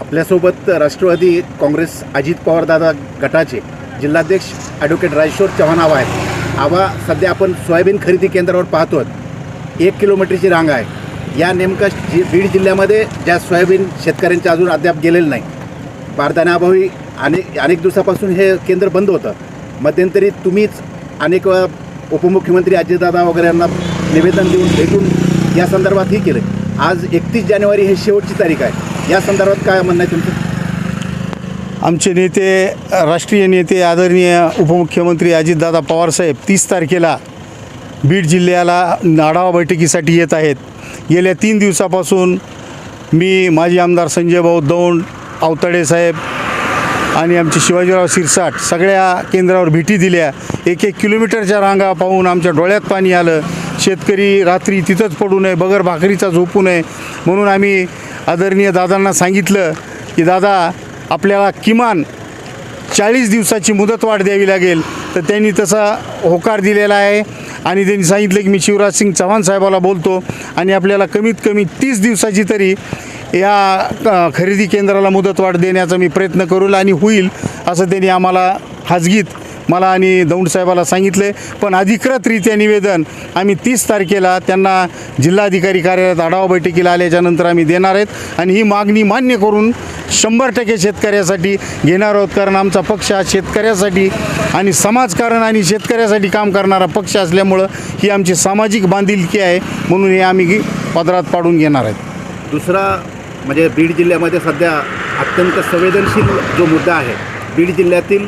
आपल्यासोबत राष्ट्रवादी काँग्रेस अजित पवारदादा गटाचे जिल्हाध्यक्ष ॲडव्होकेट राजेश्वर चव्हाण आवा आहेत. आवा सध्या आपण सोयाबीन खरेदी केंद्रावर पाहतो एक किलोमीटरची रांग आहे. या नेमका जि बीड जिल्ह्यामध्ये ज्या सोयाबीन शेतकऱ्यांच्या अजून अद्याप गेलेलं नाही. बारदाण्याअभावी अनेक अनेक दिवसापासून हे केंद्र बंद होतं. मध्यंतरी तुम्हीच अनेक वेळा उपमुख्यमंत्री अजितदादा वगैरे यांना निवेदन देऊन भेटून या संदर्भातही केलं. आज एकतीस जानेवारी हे शेवटची तारीख आहे. या संदर्भात काय म्हणणं आहे तुमचं? आमचे नेते राष्ट्रीय नेते आदरणीय उपमुख्यमंत्री अजितदादा पवारसाहेब तीस तारखेला बीड जिल्ह्याला आढावा बैठकीसाठी येत आहेत. गेल्या तीन दिवसापासून मी माजी आमदार संजय भाऊ दौंड आवताडे साहेब आणि आमचे शिवाजीराव शिरसाट सगळ्या केंद्रावर भेटी दिल्या. एक एक किलोमीटरच्या रांगा पाहून आमच्या डोळ्यात पाणी आलं. शेतकरी रात्री तिथंच पडू नये बगर भाकरीचा झोपू नये म्हणून आम्ही आदरणीय दादांना सांगितलं की दादा आपल्याला किमान चाळीस दिवसाची मुदतवाढ द्यावी लागेल. तर त्यांनी तसा होकार दिलेला आहे आणि त्यांनी सांगितलं की मी शिवराज सिंग चव्हाण साहेबाला बोलतो आणि आपल्याला कमीत कमी तीस दिवसाची तरी या खरेदी केंद्राला मुदतवाढ देण्याचा मी प्रयत्न करू आणि होईल असं त्यांनी आम्हाला खाजगीत मला आणि दौंडसाहेबाला सांगितले पण अधिकृतरित्या निवेदन आम्ही तीस तारखेला त्यांना जिल्हाधिकारी कार्यालयात आढावा बैठकीला आल्याच्यानंतर आम्ही देणार आहेत. आणि ही मागणी मान्य करून शंभर टक्के शेतकऱ्यासाठी घेणार आहोत कारण आमचा पक्ष हा शेतकऱ्यासाठी आणि समाजकारण आणि शेतकऱ्यासाठी काम करणारा पक्ष असल्यामुळं ही आमची सामाजिक बांधिलकी आहे म्हणून हे आम्ही पदरात पाडून घेणार आहेत. दुसरा म्हणजे बीड जिल्ह्यामध्ये सध्या अत्यंत संवेदनशील जो मुद्दा आहे बीड जिल्ह्यातील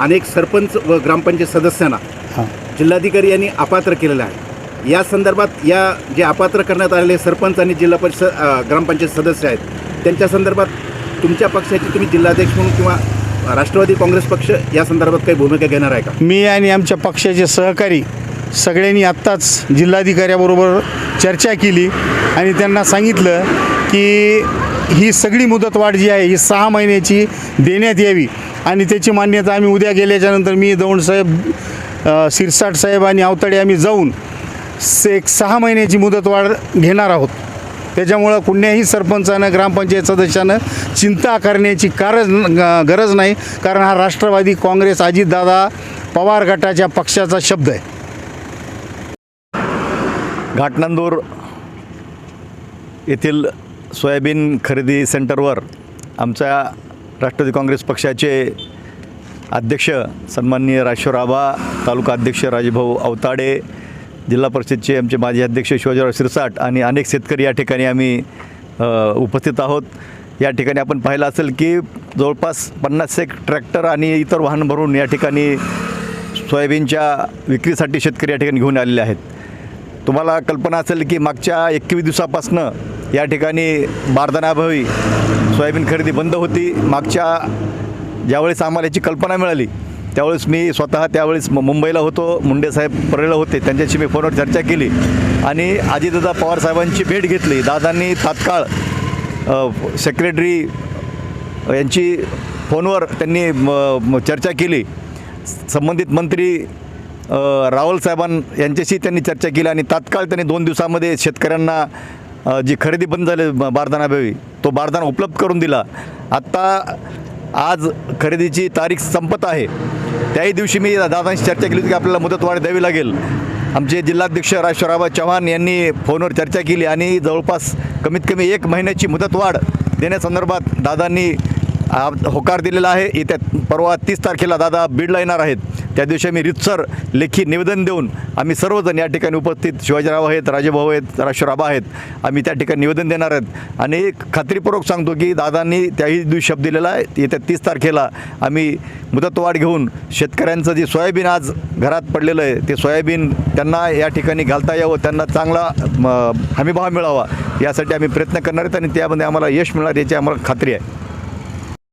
अनेक सरपंच व ग्रामपंचायत सदस्यांना हां. जिल्हाधिकारी यांनी अपात्र केलेलं आहे. या संदर्भात या जे अपात्र करण्यात आलेले सरपंच आणि जिल्हा परिषद ग्रामपंचायत सदस्य आहेत त्यांच्या संदर्भात तुमच्या पक्षाची तुम्ही जिल्हाध्यक्ष म्हणून किंवा राष्ट्रवादी काँग्रेस पक्ष या संदर्भात काही भूमिका घेणार आहे का? मी आणि आमच्या पक्षाचे सहकारी सगळ्यांनी आत्ताच जिल्हाधिकाऱ्याबरोबर चर्चा केली आणि त्यांना सांगितलं की ही सगळी मुदतवाढ जी आहे ही सहा महिन्याची देण्यात यावी. आणि त्याची मान्यता आम्ही उद्या गेल्याच्यानंतर मी दौंडसाहेब सिरसाट शिरसाट साहेब आणि आवताडे आम्ही जाऊन से एक सहा महिन्याची मुदतवाढ घेणार आहोत. त्याच्यामुळं कुठल्याही सरपंचानं ग्रामपंचायत सदस्यानं चिंता करण्याची कारज गरज नाही. कारण हा राष्ट्रवादी काँग्रेस अजितदादा पवार गटाच्या पक्षाचा शब्द आहे. घाटनांदूर येथील सोयाबीन खरेदी सेंटरवर आमच्या राष्ट्रवादी काँग्रेस पक्षाचे अध्यक्ष सन्माननीय राजेश्वर आबा तालुका अध्यक्ष राजभाऊ अवताडे जिल्हा परिषदचे आमचे माजी अध्यक्ष शिवाजीराव शिरसाट आणि अनेक शेतकरी या ठिकाणी आम्ही उपस्थित आहोत. या ठिकाणी आपण पाहिलं असेल की जवळपास पन्नास एक ट्रॅक्टर आणि इतर वाहन भरून या ठिकाणी सोयाबीनच्या विक्रीसाठी शेतकरी या ठिकाणी घेऊन आलेले आहेत. तुम्हाला कल्पना असेल की मागच्या एकवीस दिवसापासनं या ठिकाणी बारदानाभावी सोयाबीन खरेदी बंद होती. मागच्या ज्यावेळेस आम्हाला याची कल्पना मिळाली त्यावेळेस मी स्वतः त्यावेळेस मु- मुंबईला होतो मुंडेसाहेब परळीला होते त्यांच्याशी मी फोनवर चर्चा केली आणि अजितदादा पवार साहेबांची भेट घेतली. दादांनी तात्काळ सेक्रेटरी यांची फोनवर त्यांनी म- चर्चा केली. संबंधित मंत्री रावल साहेबां यांच्याशी त्यांनी चर्चा केली आणि तात्काळ त्यांनी दोन दिवसामध्ये शेतकऱ्यांना जी खरेदी बंद झाली बारदानाभावी तो बारदाना उपलब्ध करून दिला. आत्ता आज खरेदीची तारीख संपत आहे. त्याही दिवशी मी दादांशी चर्चा केली होती की आपल्याला मुदतवाढ द्यावी लागेल. आमचे जिल्हाध्यक्ष राजेश्वरराव चव्हाण यांनी फोनवर चर्चा केली आणि जवळपास कमीत कमी एक महिन्याची मुदतवाढ देण्यासंदर्भात दादांनी होकार दिलेला आहे. येत्या परवा तीस तारखेला दादा बीडला येणार आहेत. त्या दिवशी आम्ही रितसर लेखी निवेदन देऊन आम्ही सर्वजण या ठिकाणी उपस्थित. शिवाजीराव आहेत राजेभाऊ आहेत राजेश्वराबा आहेत. आम्ही त्या ठिकाणी निवेदन देणार आहेत. आणि खात्रीपूर्वक सांगतो की दादांनी त्याही दिवशी शब्द दिलेला आहे. येत्या तीस तारखेला आम्ही मुदतवाढ घेऊन शेतकऱ्यांचं जे सोयाबीन आज घरात पडलेलं आहे ते सोयाबीन त्यांना या ठिकाणी घालता यावं त्यांना चांगला म, हमीभाव मिळावा यासाठी आम्ही प्रयत्न करणार आहेत आणि त्यामध्ये आम्हाला यश मिळणार याची आम्हाला खात्री आहे.